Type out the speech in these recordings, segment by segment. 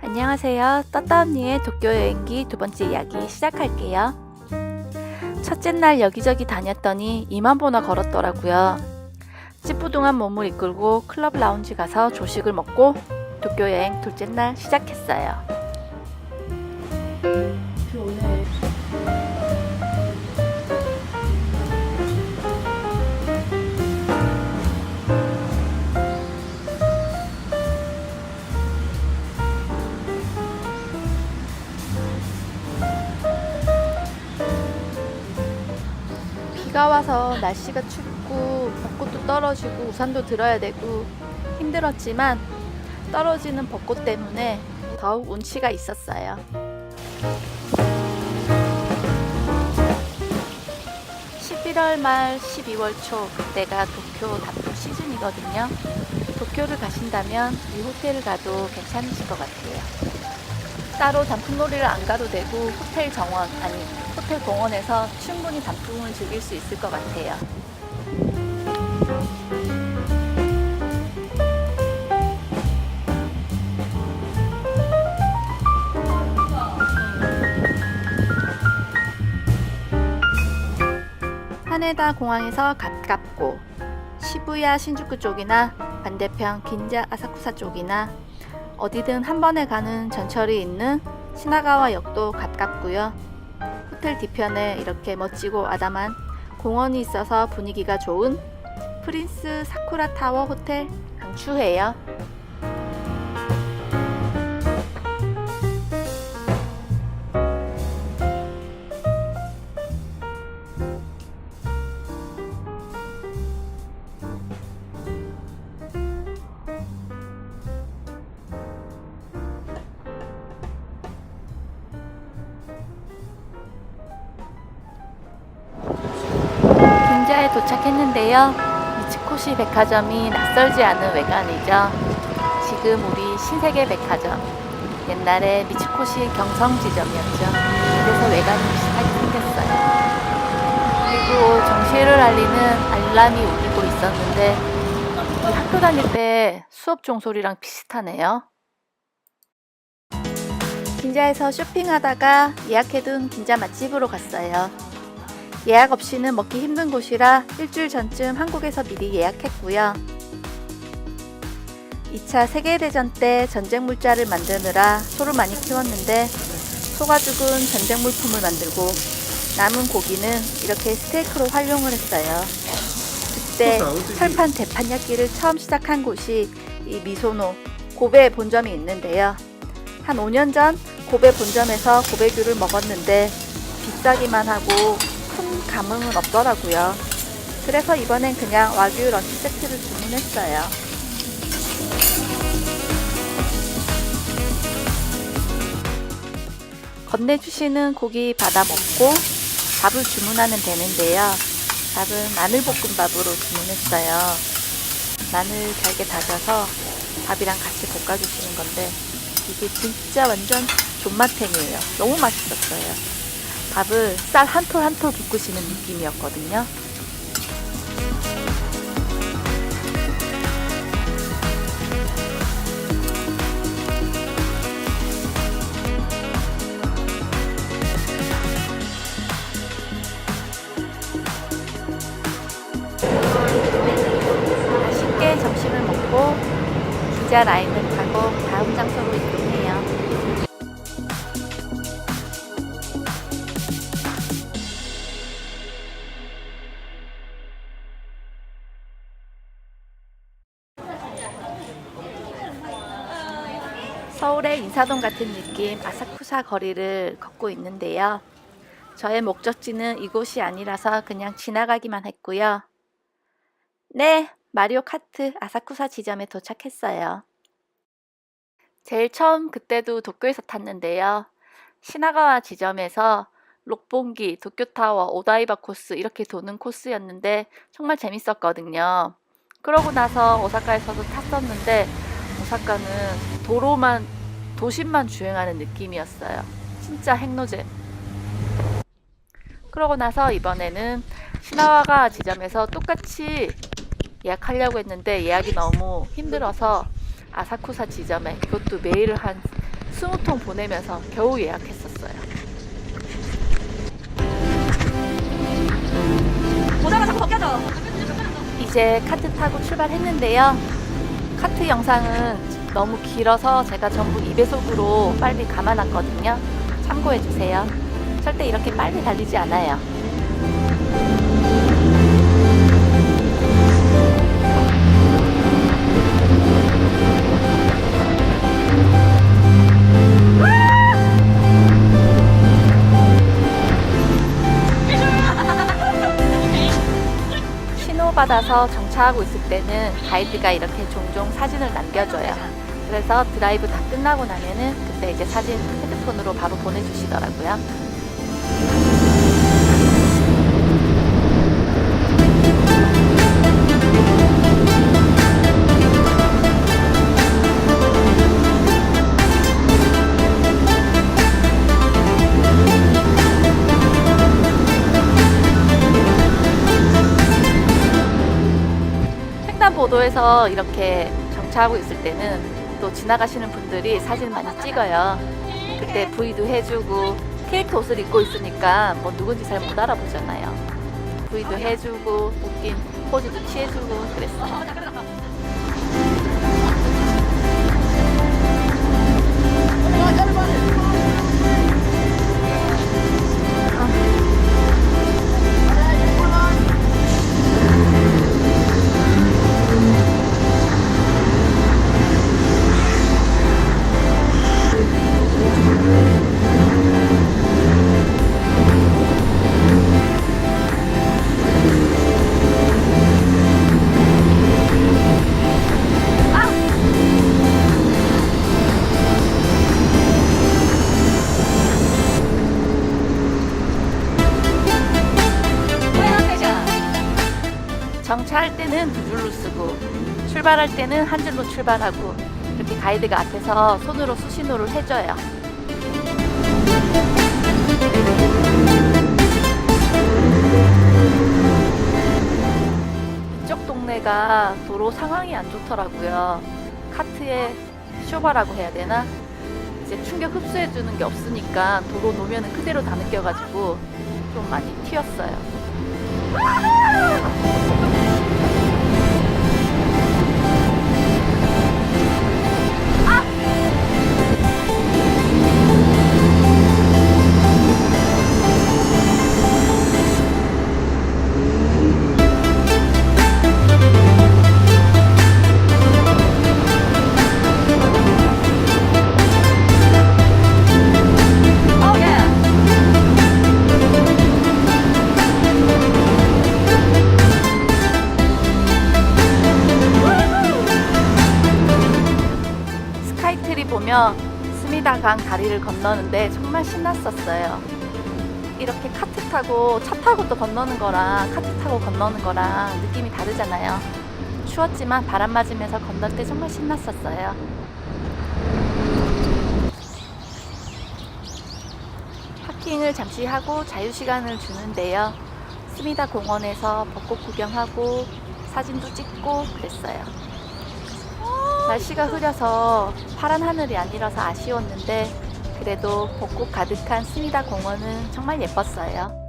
안녕하세요. 떴다 언니의 도쿄 여행기 두 번째 이야기 시작할게요. 첫째 날 여기저기 다녔더니 2만 보나 걸었더라고요. 찌뿌둥한 몸을 이끌고 클럽 라운지 가서 조식을 먹고 도쿄 여행 둘째 날 시작했어요. 비가 와서 날씨가 춥고 벚꽃도 떨어지고 우산도 들어야 되고 힘들었지만 떨어지는 벚꽃 때문에 더욱 운치가 있었어요. 11월 말 12월 초 그때가 도쿄 답도 시즌이거든요. 도쿄를 가신다면 이 호텔을 가도 괜찮으실 것 같아요. 따로 단풍놀이를 안 가도 되고 호텔 정원 아니 호텔 공원에서 충분히 단풍을 즐길 수 있을 것 같아요. 하네다 공항에서 가깝고 시부야 신주쿠 쪽이나 반대편 긴자 아사쿠사 쪽이나 어디든 한 번에 가는 전철이 있는 시나가와 역도 가깝고요. 호텔 뒤편에 이렇게 멋지고 아담한 공원이 있어서 분위기가 좋은 프린스 사쿠라 타워 호텔 강추해요. 도착했는데요. 미츠코시 백화점이 낯설지 않은 외관이죠. 지금 우리 신세계 백화점. 옛날에 미츠코시 경성 지점이었죠. 그래서 외관이 비슷하게 생겼어요. 그리고 정시를 알리는 알람이 울리고 있었는데 학교 다닐 때 수업 종소리랑 비슷하네요. 긴자에서 쇼핑하다가 예약해둔 긴자 맛집으로 갔어요. 예약 없이는 먹기 힘든 곳이라 일주일 전쯤 한국에서 미리 예약했고요. 2차 세계대전 때 전쟁 물자를 만드느라 소를 많이 키웠는데 소가 죽은 전쟁 물품을 만들고 남은 고기는 이렇게 스테이크로 활용을 했어요. 그때 철판 대판焼기를 처음 시작한 곳이 이 미소노 고베 본점이 있는데요. 한 5년 전 고베 본점에서 고베규를 먹었는데 비싸기만 하고 큰 감흥은 없더라고요. 그래서 이번엔 그냥 와규 런치 세트를 주문했어요. 건네주시는 고기 받아 먹고 밥을 주문하면 되는데요. 밥은 마늘볶음밥으로 주문했어요. 마늘 잘게 다져서 밥이랑 같이 볶아주시는 건데 이게 진짜 완전 존맛탱이에요. 너무 맛있었어요. 밥을 쌀 한 톨 한 톨 볶으시는 느낌이었거든요. 맛있게 점심을 먹고 기자 라인을 타고 다음 장소로 이동 인사동 같은 느낌 아사쿠사 거리를 걷고 있는데요. 저의 목적지는 이곳이 아니라서 그냥 지나가기만 했고요. 네, 마리오 카트 아사쿠사 지점에 도착했어요. 제일 처음 그때도 도쿄에서 탔는데요. 시나가와 지점에서 록봉기, 도쿄타워, 오다이바 코스 이렇게 도는 코스였는데 정말 재밌었거든요. 그러고 나서 오사카에서도 탔었는데 오사카는 도로만 도심만 주행하는 느낌이었어요. 진짜 핵노잼. 그러고 나서 이번에는 시나와가 지점에서 똑같이 예약하려고 했는데 예약이 너무 힘들어서 아사쿠사 지점에 이것도 메일을 한 20통 보내면서 겨우 예약했었어요. 모자가 자꾸 벗겨져. 이제 카트 타고 출발했는데요. 카트 영상은 너무 길어서 제가 전부 2배속으로 빨리 감아놨거든요. 참고해주세요. 절대 이렇게 빨리 달리지 않아요. 신호받아서 정차하고 있을 때는 가이드가 이렇게 종종 사진을 남겨줘요. 그래서 드라이브 다 끝나고 나면은 그때 이제 사진 핸드폰으로 바로 보내주시더라고요. 횡단보도에서 이렇게 정차하고 있을 때는 또 지나가시는 분들이 사진 많이 찍어요. 그때 V도 해주고 캐릭터 옷을 입고 있으니까 뭐 누군지 잘 못 알아보잖아요. V도 해주고 웃긴 포즈도 취해주고 그랬어요. 출발할 때는 한 줄로 출발하고 이렇게 가이드가 앞에서 손으로 수신호를 해줘요. 이쪽 동네가 도로 상황이 안 좋더라고요. 카트에 쇼바라고 해야 되나? 이제 충격 흡수해 주는 게 없으니까 도로 노면은 그대로 다 느껴가지고 좀 많이 튀었어요. 보며 스미다강 다리를 건너는데 정말 신났었어요. 이렇게 카트 타고 차 타고 또 건너는 거랑 카트 타고 건너는 거랑 느낌이 다르잖아요. 추웠지만 바람 맞으면서 건널 때 정말 신났었어요. 파킹을 잠시 하고 자유 시간을 주는데요. 스미다 공원에서 벚꽃 구경하고 사진도 찍고 그랬어요. 날씨가 흐려서 파란 하늘이 아니라서 아쉬웠는데 그래도 벚꽃 가득한 스미다 공원은 정말 예뻤어요.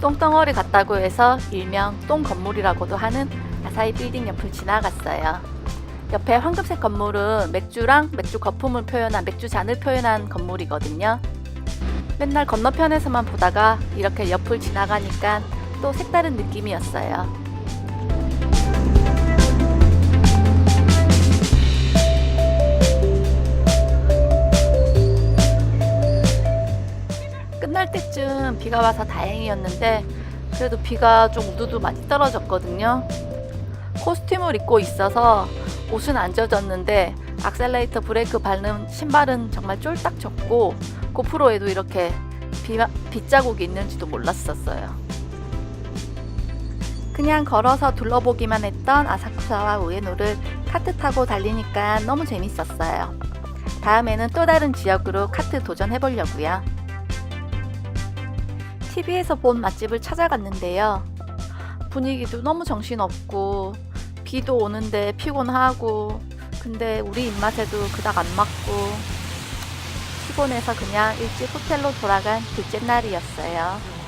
똥덩어리 같다고 해서 일명 똥 건물이라고도 하는 아사히 빌딩 옆을 지나갔어요. 옆에 황금색 건물은 맥주랑 맥주 거품을 표현한 맥주 잔을 표현한 건물이거든요. 맨날 건너편에서만 보다가 이렇게 옆을 지나가니까 또 색다른 느낌이었어요. 비가 와서 다행이었는데 그래도 비가 좀 우두두 많이 떨어졌거든요. 코스튬을 입고 있어서 옷은 안 젖었는데 악셀레이터 브레이크 밟는 신발은 정말 쫄딱 젖고 고프로에도 이렇게 비, 빗자국이 있는지도 몰랐었어요. 그냥 걸어서 둘러보기만 했던 아사쿠사와 우에노를 카트 타고 달리니까 너무 재밌었어요. 다음에는 또 다른 지역으로 카트 도전해보려고요. TV에서 본 맛집을 찾아갔는데요. 분위기도 너무 정신없고, 비도 오는데 피곤하고, 근데 우리 입맛에도 그닥 안 맞고, 피곤해서 그냥 일찍 호텔로 돌아간 둘째 날이었어요.